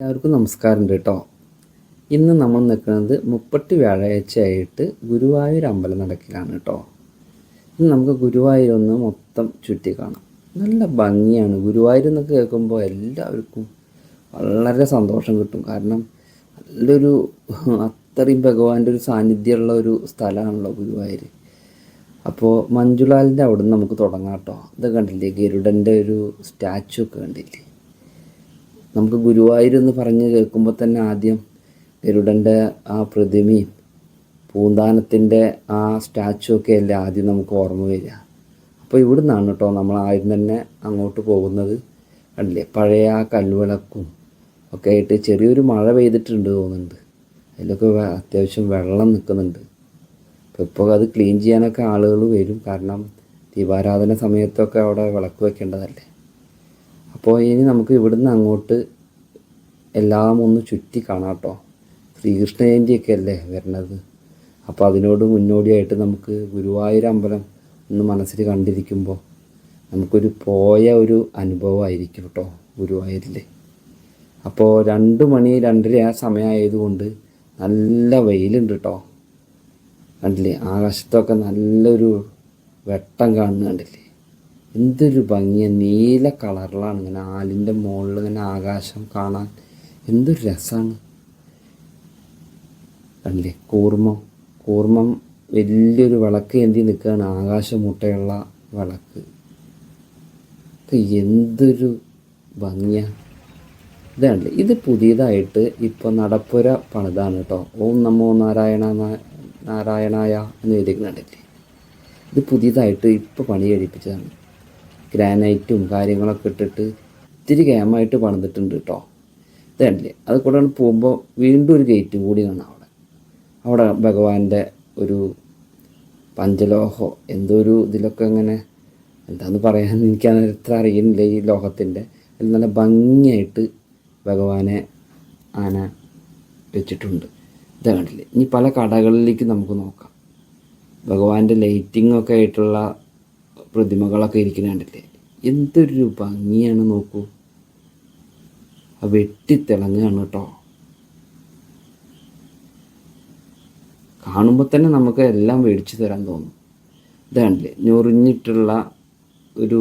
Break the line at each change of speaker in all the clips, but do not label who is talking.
എല്ലാവർക്കും നമസ്കാരമുണ്ട് കേട്ടോ. ഇന്ന് നമ്മൾ നിൽക്കുന്നത് മുപ്പത്തി വ്യാഴാഴ്ചയായിട്ട് ഗുരുവായൂർ അമ്പലം നടക്കിലാണ് കേട്ടോ. ഇന്ന് നമുക്ക് ഗുരുവായൂർ ഒന്ന് മൊത്തം ചുറ്റി കാണാം. നല്ല ഭംഗിയാണ്. ഗുരുവായൂർ എന്നൊക്കെ കേൾക്കുമ്പോൾ എല്ലാവർക്കും വളരെ സന്തോഷം കിട്ടും. കാരണം നല്ലൊരു അത്രയും ഭഗവാന്റെ ഒരു സാന്നിധ്യമുള്ള ഒരു സ്ഥലമാണല്ലോ ഗുരുവായൂർ. അപ്പോൾ മഞ്ജുലാലിന്റെ അവിടെ നിന്ന് നമുക്ക് തുടങ്ങാം കേട്ടോ. ഇത് കണ്ടില്ലേ? ഗരുഡന്റെ ഒരു സ്റ്റാച്ചു ഒക്കെ കണ്ടില്ലേ? നമുക്ക് ഗുരുവായൂർ എന്ന് പറഞ്ഞ് കേൾക്കുമ്പോൾ തന്നെ ആദ്യം ഗരുഡന്റെ ആ പ്രതിമയും പൂന്താനത്തിന്റെ ആ സ്റ്റാച്ചു ഒക്കെ അല്ലേ ആദ്യം നമുക്ക് ഓർമ്മ വരിക. അപ്പോൾ ഇവിടെ നിന്നാണ് കേട്ടോ നമ്മൾ ആദ്യം തന്നെ അങ്ങോട്ട് പോകുന്നത്. കണ്ടില്ലേ? പഴയ ആ കൽവിളക്കും ഒക്കെ ആയിട്ട് ചെറിയൊരു മഴ പെയ്തിട്ടുണ്ട് തോന്നുന്നുണ്ട്. അതിലൊക്കെ അത്യാവശ്യം വെള്ളം നിൽക്കുന്നുണ്ട് അപ്പോൾ ഇപ്പോൾ അത് ക്ലീൻ ചെയ്യാനൊക്കെ ആളുകൾ വരും. കാരണം ദീപാരാധന സമയത്തൊക്കെ അവിടെ വിളക്ക് വെക്കേണ്ടതല്ലേ? അപ്പോൾ ഇനി നമുക്ക് ഇവിടുന്ന് അങ്ങോട്ട് എല്ലാം ഒന്ന് ചുറ്റി കാണാം കേട്ടോ ശ്രീകൃഷ്ണ അല്ലേ വരണത്? അപ്പോൾ അതിനോട് മുന്നോടിയായിട്ട് നമുക്ക് ഗുരുവായൂർ അമ്പലം ഒന്ന് മനസ്സിൽ കണ്ടിരിക്കുമ്പോൾ നമുക്കൊരു പോയ ഒരു അനുഭവമായിരിക്കും കേട്ടോ ഗുരുവായൂരിൽ അപ്പോൾ രണ്ട് മണി രണ്ടര ആ സമയമായതുകൊണ്ട് നല്ല വെയിലുണ്ട് കേട്ടോ കണ്ടില്ലേ? ആകാശത്തൊക്കെ നല്ലൊരു വെട്ടം കാണുന്ന കണ്ടില്ലേ? എന്തൊരു ഭംഗിയാണ് നീല കളറിലാണ് ഇങ്ങനെ ആലിന്റെ മുകളിൽ ഇങ്ങനെ ആകാശം കാണാൻ എന്തൊരു രസമാണ് കണ്ടില്ലേ? കൂർമ്മം. കൂർമ്മം വലിയൊരു വിളക്ക് എന്തി നിൽക്കുകയാണ് ആകാശമുട്ടയുള്ള വിളക്ക്. എന്തൊരു ഭംഗിയാണ് ഇതാണ് ഇത് പുതിയതായിട്ട് ഇപ്പോൾ നടപ്പുര പണിതാണ് കേട്ടോ ഓം നമോ നാരായണ നാരായണായ എന്ന് എഴുതിക്കുന്നുണ്ടല്ലേ ഇത് പുതിയതായിട്ട് ഇപ്പോൾ പണി കഴിപ്പിച്ചതാണ്. ഗ്രാനൈറ്റും കാര്യങ്ങളൊക്കെ ഇട്ടിട്ട് ഇത്തിരി ഗ്യാമായിട്ട് പണിതിട്ടുണ്ട് കേട്ടോ ഇതല്ലേ അത് കൂടെ പോകുമ്പോൾ വീണ്ടും ഒരു ഗേറ്റ് കൂടി കാണാം അവിടെ. അവിടെ ഭഗവാന്റെ ഒരു പഞ്ചലോഹോ എന്തോ ഒരു ഇതിലൊക്കെ അങ്ങനെ എന്താന്ന് പറയാൻ എനിക്ക് എത്ര അറിയുന്നില്ല ഈ ലോഹത്തിന്റെ അതിൽ നല്ല ഭംഗിയായിട്ട് ഭഗവാനെ ആന വെച്ചിട്ടുണ്ട്. ഇത് കണ്ടില്ലേ? ഇനി പല കടകളിലേക്ക് നമുക്ക് നോക്കാം. ഭഗവാന്റെ ലൈറ്റിംഗ് ഒക്കെ ആയിട്ടുള്ള പ്രതിമകളൊക്കെ ഇരിക്കുന്ന കണ്ടില്ലേ? എന്തൊരു ഭംഗിയാണ് നോക്കൂ. വെട്ടിത്തിളങ്ങുകയാണ് കേട്ടോ കാണുമ്പോൾ തന്നെ നമുക്ക് എല്ലാം മേടിച്ചു തരാൻ തോന്നും. ഇതാണല്ലേ ഞൊറിഞ്ഞിട്ടുള്ള ഒരു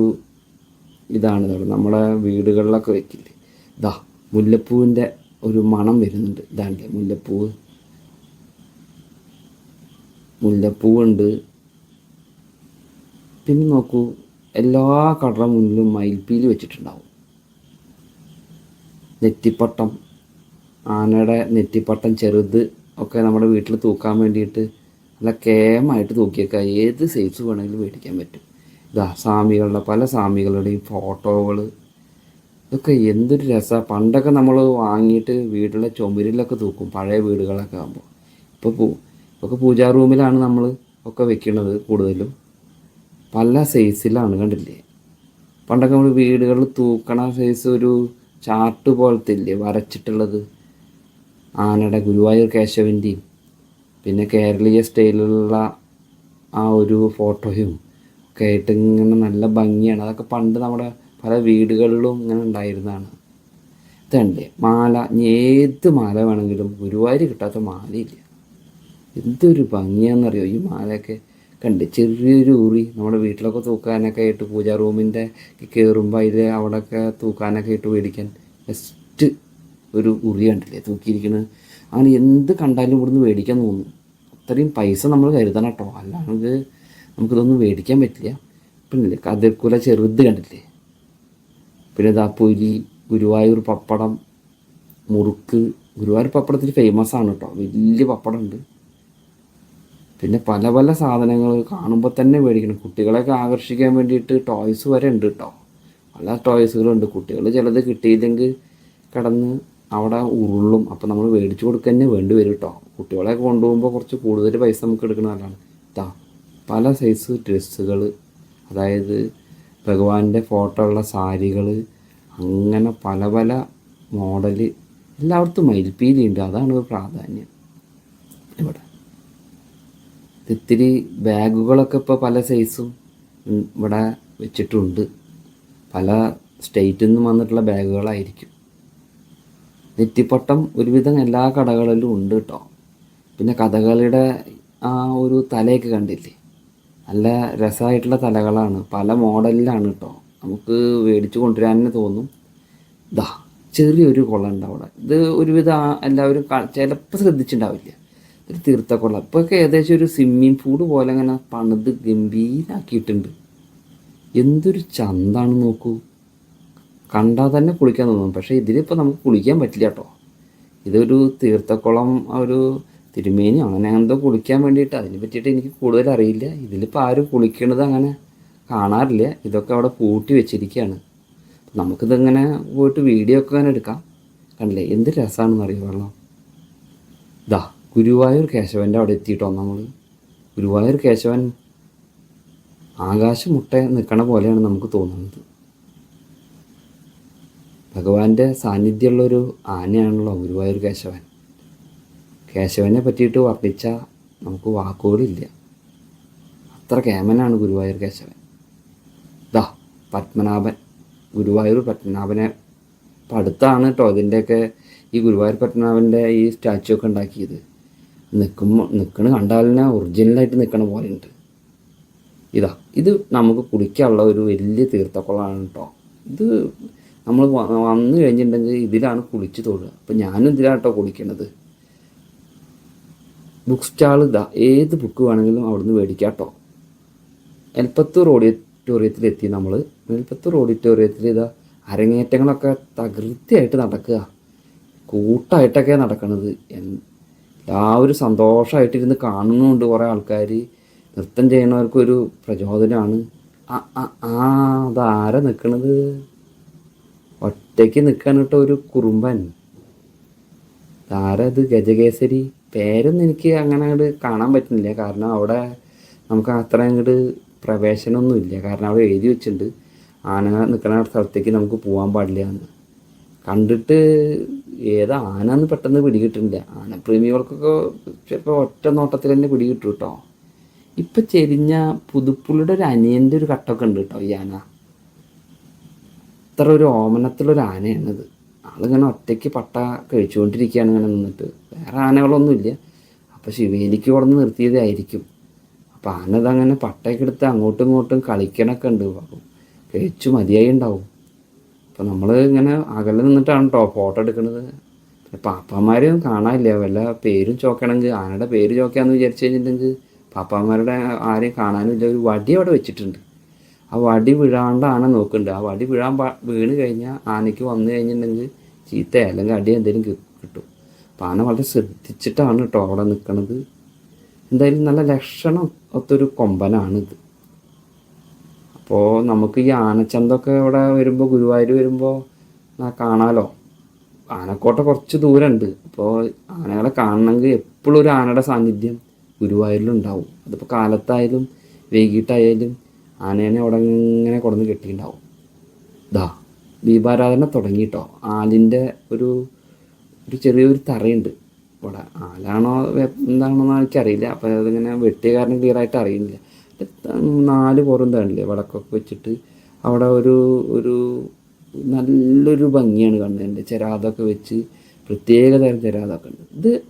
ഇതാണ് നമ്മളെ വീടുകളിലൊക്കെ വെക്കില്ലേ? ഇതാ മുല്ലപ്പൂവിന്റെ ഒരു മണം വരുന്നുണ്ട്. ഇതാണല്ലേ മുല്ലപ്പൂവ്. മുല്ലപ്പൂവുണ്ട്. പിന്നെ നോക്കൂ എല്ലാ കടറ മുന്നിലും മയിൽപ്പീലി വെച്ചിട്ടുണ്ടാവും. നെറ്റിപ്പട്ടം. ആനയുടെ നെറ്റിപ്പട്ടം ചെറുത് ഒക്കെ നമ്മുടെ വീട്ടിൽ തൂക്കാൻ വേണ്ടിയിട്ട് നല്ല കേമായിട്ട് തൂക്കിയേക്കുക. ഏത് സൈസ് വേണമെങ്കിലും മേടിക്കാൻ പറ്റും. ഇതാ സ്വാമികളുടെ പല സ്വാമികളുടെയും ഫോട്ടോകൾ ഇതൊക്കെ എന്തൊരു രസമാണ് പണ്ടൊക്കെ നമ്മൾ വാങ്ങിയിട്ട് വീട്ടിലെ ചുമരിലൊക്കെ തൂക്കും. പഴയ വീടുകളൊക്കെ ആകുമ്പോൾ ഇപ്പോൾ പൂ ഇപ്പോൾ പൂജാ റൂമിലാണ് നമ്മൾ ഒക്കെ വെക്കുന്നത് കൂടുതലും. പല സൈസിലാണ് കണ്ടില്ലേ? പണ്ടൊക്കെ നമ്മൾ വീടുകളിൽ തൂക്കണ സൈസ് ഒരു ചാർട്ട് പോലത്തെ ഇല്ലേ വരച്ചിട്ടുള്ളത്? ആനയുടെ ഗുരുവായൂർ കേശവന്റെയും പിന്നെ കേരളീയ സ്റ്റൈലിലുള്ള ആ ഒരു ഫോട്ടോയും ഒക്കെ ആയിട്ട് ഇങ്ങനെ നല്ല ഭംഗിയാണ്. അതൊക്കെ പണ്ട് നമ്മുടെ പല വീടുകളിലും ഇങ്ങനെ ഉണ്ടായിരുന്നതാണ്. ഇതല്ലേ മാല ഇനി ഏത് മാല വേണമെങ്കിലും ഗുരുവായൂർ കിട്ടാത്ത മാലയില്ല. എന്തൊരു ഭംഗിയാണെന്നറിയോ? ഈ മാലയൊക്കെ കണ്ട്. ചെറിയൊരു ഉറി നമ്മുടെ വീട്ടിലൊക്കെ തൂക്കാനൊക്കെ ആയിട്ട് പൂജാ റൂമിന്റെ കയറുമ്പോൾ അതിൽ അവിടെയൊക്കെ തൂക്കാനൊക്കെ ആയിട്ട് മേടിക്കാൻ ബെസ്റ്റ് ഒരു ഉറി കണ്ടില്ലേ തൂക്കിയിരിക്കുന്നത് അങ്ങനെ എന്ത് കണ്ടാലും ഇവിടുന്ന് മേടിക്കാൻ തോന്നുന്നു അത്രയും പൈസ നമ്മൾ കരുതണം കേട്ടോ. അല്ലാണ്ട് നമുക്കിതൊന്നും മേടിക്കാൻ പറ്റില്ല. പിന്നെ കതിർക്കുല ചെറുത് കണ്ടില്ലേ? പിന്നെ ഇതാ പൊരി ഗുരുവായൂർ പപ്പടം മുറുക്ക്. ഗുരുവായൂർ പപ്പടത്തിൽ ഫേമസ് ആണ് കേട്ടോ. വലിയ പപ്പടം ഉണ്ട് പിന്നെ പല പല സാധനങ്ങൾ കാണുമ്പോൾ തന്നെ മേടിക്കണം കുട്ടികളെയൊക്കെ ആകർഷിക്കാൻ വേണ്ടിയിട്ട് ടോയ്സ് വരെ ഉണ്ട് കേട്ടോ പല ടോയ്സുകളുണ്ട് കുട്ടികൾ ചിലത് കിട്ടിയില്ലെങ്കിൽ കിടന്ന് അവിടെ ഉരുളും. അപ്പോൾ നമ്മൾ മേടിച്ചു കൊടുക്കുക തന്നെ വേണ്ടി വരും കേട്ടോ കുട്ടികളെ കൊണ്ടുപോകുമ്പോൾ കുറച്ച് കൂടുതൽ പൈസ നമുക്ക് എടുക്കുന്ന നല്ലതാണ്. ഇതാ പല സൈസ് ഡ്രസ്സുകൾ അതായത് ഭഗവാന്റെ ഫോട്ടോ ഉള്ള സാരികൾ അങ്ങനെ പല പല മോഡൽ എല്ലായിടത്തും മയിൽപ്പീലി ഉണ്ട്. അതാണ് പ്രാധാന്യം. ഇവിടെ. ഇത്തിരി ബാഗുകളൊക്കെ ഇപ്പോൾ പല സൈസും ഇവിടെ വെച്ചിട്ടുണ്ട്. പല സ്റ്റേറ്റിൽ നിന്നും വന്നിട്ടുള്ള ബാഗുകളായിരിക്കും. നെറ്റിപ്പട്ടം ഒരുവിധം എല്ലാ കടകളിലും ഉണ്ട് കേട്ടോ. പിന്നെ കഥകളിയുടെ ആ ഒരു തലയൊക്കെ കണ്ടില്ലേ? നല്ല രസമായിട്ടുള്ള തലകളാണ്. പല മോഡലിലാണ് കേട്ടോ. നമുക്ക് മേടിച്ച് കൊണ്ടുവരാൻ തന്നെ. തോന്നും ദാ ചെറിയൊരു കുളം അവിടെ. ഇത് ഒരുവിധം എല്ലാവരും ചിലപ്പോൾ ശ്രദ്ധിച്ചിട്ടുണ്ടാവില്ല ഒരു തീർത്ഥക്കുളം ഇപ്പോൾ ഒക്കെ ഏകദേശം ഒരു സ്വിമ്മിങ് പൂൾ പോലെ അങ്ങനെ പണിത് ഗംഭീരാക്കിയിട്ടുണ്ട്. എന്തൊരു ചന്താണ് നോക്കൂ. കണ്ടാൽ തന്നെ കുളിക്കാൻ തോന്നും. പക്ഷേ ഇതിലിപ്പോൾ നമുക്ക് കുളിക്കാൻ പറ്റില്ല കേട്ടോ ഇതൊരു തീർത്തക്കുളം ഒരു തിരുമേനി അങ്ങനെ എന്തോ കുളിക്കാൻ വേണ്ടിയിട്ട്. അതിനെ പറ്റിയിട്ട് എനിക്ക് കൂടുതൽ അറിയില്ല. ഇതിലിപ്പോൾ ആരും കുളിക്കണത് അങ്ങനെ കാണാറില്ല. ഇതൊക്കെ അവിടെ പൂട്ടി വെച്ചിരിക്കുകയാണ് നമുക്കിതിങ്ങനെ പോയിട്ട് വീഡിയോ ഒക്കെ അങ്ങനെ എടുക്കാം. കണ്ടില്ലേ? എന്ത് രസമാണെന്ന് അറിയോ വെള്ളം? ഇതാ ഗുരുവായൂർ കേശവന്റെ അവിടെ എത്തിയിട്ടോ നമ്മൾ ഗുരുവായൂർ കേശവൻ ആകാശം മുട്ട നിൽക്കണ പോലെയാണ് നമുക്ക് തോന്നുന്നത്. ഭഗവാന്റെ സാന്നിധ്യമുള്ളൊരു ആനയാണല്ലോ ഗുരുവായൂർ കേശവൻ. കേശവനെ പറ്റിയിട്ട് വർണിച്ച നമുക്ക് വാക്കുകളില്ല. അത്ര കേമനാണ് ഗുരുവായൂർ കേശവൻ. ദാ പത്മനാഭൻ. ഗുരുവായൂർ പത്മനാഭനെ ഇപ്പം അടുത്താണ് കേട്ടോ ഇതിന്റെയൊക്കെ ഈ ഗുരുവായൂർ പത്മനാഭന്റെ ഈ സ്റ്റാച്ചു ഒക്കെ ഉണ്ടാക്കിയത്. നിൽക്കുമ്പോൾ നിൽക്കണ കണ്ടാൽ തന്നെ ഒറിജിനലായിട്ട് നിൽക്കണ പോലെ ഉണ്ട്. ഇതാ ഇത് നമുക്ക് കുടിക്കാനുള്ള ഒരു വലിയ തീർത്ഥക്കുളമാണ് കേട്ടോ ഇത് നമ്മൾ വന്നു കഴിഞ്ഞിട്ടുണ്ടെങ്കിൽ ഇതിലാണ് കുളിച്ച് തൊഴുക അപ്പം ഞാനും ഇതിലാണ് കേട്ടോ കുളിക്കണത് ബുക്ക് സ്റ്റാൾ ഇതാ ഏത് ബുക്ക് വേണമെങ്കിലും അവിടുന്ന് മേടിക്കാം കേട്ടോ എൽപ്പത്തൂർ ഓഡിറ്റോറിയത്തിലെത്തി നമ്മൾ എൽപ്പത്തൂർ ഓഡിറ്റോറിയത്തിൽ ഇതാ അരങ്ങേറ്റങ്ങളൊക്കെ തകൃതിയായിട്ട് നടക്കുക. കൂട്ടായിട്ടൊക്കെ നടക്കണത്. എൻ- ഒരു സന്തോഷമായിട്ടിരുന്ന് കാണുന്നുണ്ട് കുറേ ആൾക്കാർ നൃത്തം ചെയ്യണവർക്കൊരു പ്രചോദനമാണ് ആ ആ ആ അതാരാ നിൽക്കണത് ഒറ്റയ്ക്ക് നിൽക്കാൻ ഒരു കുറുമ്പൻ. ആരാ ഇത്? ഗജകേസരി. പേരൊന്നും എനിക്ക് അങ്ങനെ അങ്ങോട്ട് കാണാൻ പറ്റുന്നില്ല. കാരണം അവിടെ നമുക്ക് അത്ര അങ്ങോട്ട് പ്രവേശനമൊന്നും ഇല്ല കാരണം അവിടെ എഴുതി വെച്ചിട്ടുണ്ട്. ആന നിൽക്കുന്ന സ്ഥലത്തേക്ക് നമുക്ക് പോകാൻ പാടില്ല എന്ന്. കണ്ടിട്ട് ഏതാ ആന എന്ന് പെട്ടെന്ന് പിടികിട്ടുന്നില്ല. ആനപ്രേമികൾക്കൊക്കെ ചിലപ്പോൾ ഒറ്റ നോട്ടത്തിൽ തന്നെ പിടികിട്ടും കേട്ടോ ഇപ്പം ചെരിഞ്ഞ പുതുപ്പുള്ളിയുടെ ഒരു അനിയന്റെ ഒരു കട്ടൊക്കെ ഉണ്ട് കേട്ടോ ഈ ആന. അത്ര ഒരു ഓമനത്തിലൊരു ആനയാണിത്. ആളിങ്ങനെ ഒറ്റയ്ക്ക് പട്ട കഴിച്ചുകൊണ്ടിരിക്കുകയാണ് ഇങ്ങനെ നിന്നിട്ട്. വേറെ ആനകളൊന്നുമില്ല. അപ്പോൾ ശിവേലിക്ക് കൊടുന്ന് നിർത്തിയതായിരിക്കും അപ്പോൾ ആന ഇതങ്ങനെ പട്ടയൊക്കെ എടുത്ത് അങ്ങോട്ടും ഇങ്ങോട്ടും കളിക്കണൊക്കെ ഉണ്ട്. അപ്പം കഴിച്ചു മതിയായി ഉണ്ടാവും. അപ്പോൾ നമ്മൾ ഇങ്ങനെ അകലെ നിന്നിട്ടാണ് കേട്ടോ ഫോട്ടോ എടുക്കുന്നത് പാപ്പാമാരെയും കാണാനില്ല. വല്ല പേരും ചോക്കണമെങ്കിൽ ആനയുടെ പേര് ചോക്കാന്ന് വിചാരിച്ചു കഴിഞ്ഞിട്ടുണ്ടെങ്കിൽ പാപ്പാമാരുടെ ആരെയും കാണാനില്ല. ഒരു വടി അവിടെ വെച്ചിട്ടുണ്ട്. ആ വടി വീഴാണ്ട് ആന നോക്കുന്നുണ്ട് ആ വടി വീഴാൻ വീണ് കഴിഞ്ഞാൽ ആനയ്ക്ക് വന്നു കഴിഞ്ഞിട്ടുണ്ടെങ്കിൽ ചീത്ത അല്ലെങ്കിൽ അടി എന്തെങ്കിലും കിട്ടും. അപ്പോൾ ആന വളരെ ശ്രദ്ധിച്ചിട്ടാണ് കേട്ടോ അവിടെ നിൽക്കുന്നത് എന്തായാലും നല്ല ലക്ഷണം ഒത്തൊരു കൊമ്പനാണിത്. അപ്പോൾ നമുക്ക് ഈ ആനച്ചന്തൊക്കെ ഇവിടെ വരുമ്പോൾ ഗുരുവായൂർ വരുമ്പോൾ കാണാമല്ലോ ആനക്കോട്ട കുറച്ച് ദൂരമുണ്ട് അപ്പോൾ ആനകളെ കാണണമെങ്കിൽ എപ്പോഴും ഒരു ആനയുടെ സാന്നിധ്യം ഗുരുവായൂരിലുണ്ടാവും. അതിപ്പോൾ കാലത്തായാലും വൈകിട്ടായാലും ആനേനെ അവിടെ ഇങ്ങനെ കൊടുന്ന് കെട്ടിയിട്ടുണ്ടാവും. ഇതാ ദീപാരാധന തുടങ്ങിയിട്ടോ ആലിന്റെ ഒരു ഒരു ചെറിയൊരു തറയുണ്ട്. ഇവിടെ ആലാണോ എന്താണോ എന്താണെന്നോ എനിക്കറിയില്ല. അപ്പോൾ അതിങ്ങനെ വെട്ടിയ കാരണം ക്ലിയറായിട്ട് അറിയില്ല നാല് പുറം തണില്ലേ വിളക്കൊക്കെ വെച്ചിട്ട്. അവിടെ ഒരു ഒരു നല്ലൊരു ഭംഗിയാണ് കണ്ടതിന്റെ ചെരാതൊക്കെ വെച്ച്. പ്രത്യേക തരം ചെരാതൊക്കെ ഉണ്ട്. ഇത്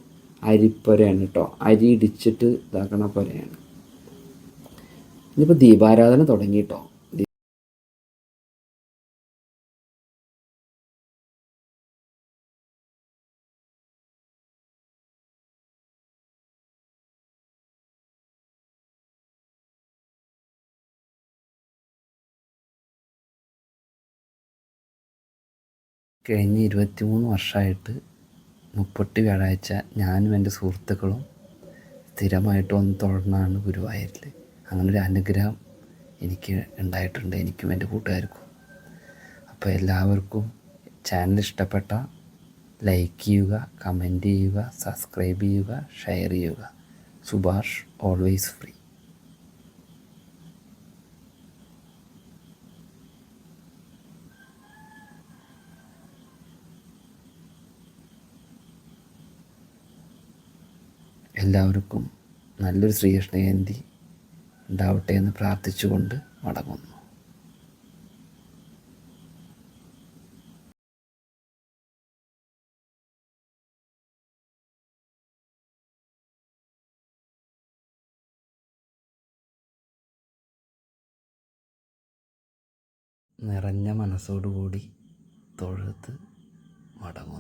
അരിപ്പൊരയാണ് കേട്ടോ. അരി ഇടിച്ചിട്ട് ഇതാക്കണ പൊരയാണ്. ഇനിയിപ്പോൾ ദീപാരാധന തുടങ്ങി കേട്ടോ. കഴിഞ്ഞ ഇരുപത്തിമൂന്ന് വർഷമായിട്ട് മുപ്പട്ടി വ്യാഴാഴ്ച ഞാനും എന്റെ സുഹൃത്തുക്കളും സ്ഥിരമായിട്ട് ഒന്ന് തൊഴണതാണ് ഗുരുവായൂരിൽ അങ്ങനൊരു അനുഗ്രഹം എനിക്ക് ഉണ്ടായിട്ടുണ്ട്. എനിക്കും എന്റെ കൂട്ടുകാർക്കും. അപ്പോൾ എല്ലാവർക്കും ചാനൽ ഇഷ്ടപ്പെട്ട ലൈക്ക് ചെയ്യുക കമന്റ് ചെയ്യുക സബ്സ്ക്രൈബ് ചെയ്യുക ഷെയർ ചെയ്യുക. Subhash always free. എല്ലാവർക്കും നല്ലൊരു ശ്രീകൃഷ്ണ ജയന്തി ഉണ്ടാവട്ടെ എന്ന് പ്രാർത്ഥിച്ചുകൊണ്ട് മടങ്ങുന്നു. നിറഞ്ഞ മനസ്സോടുകൂടി തൊഴുത്ത് മടങ്ങും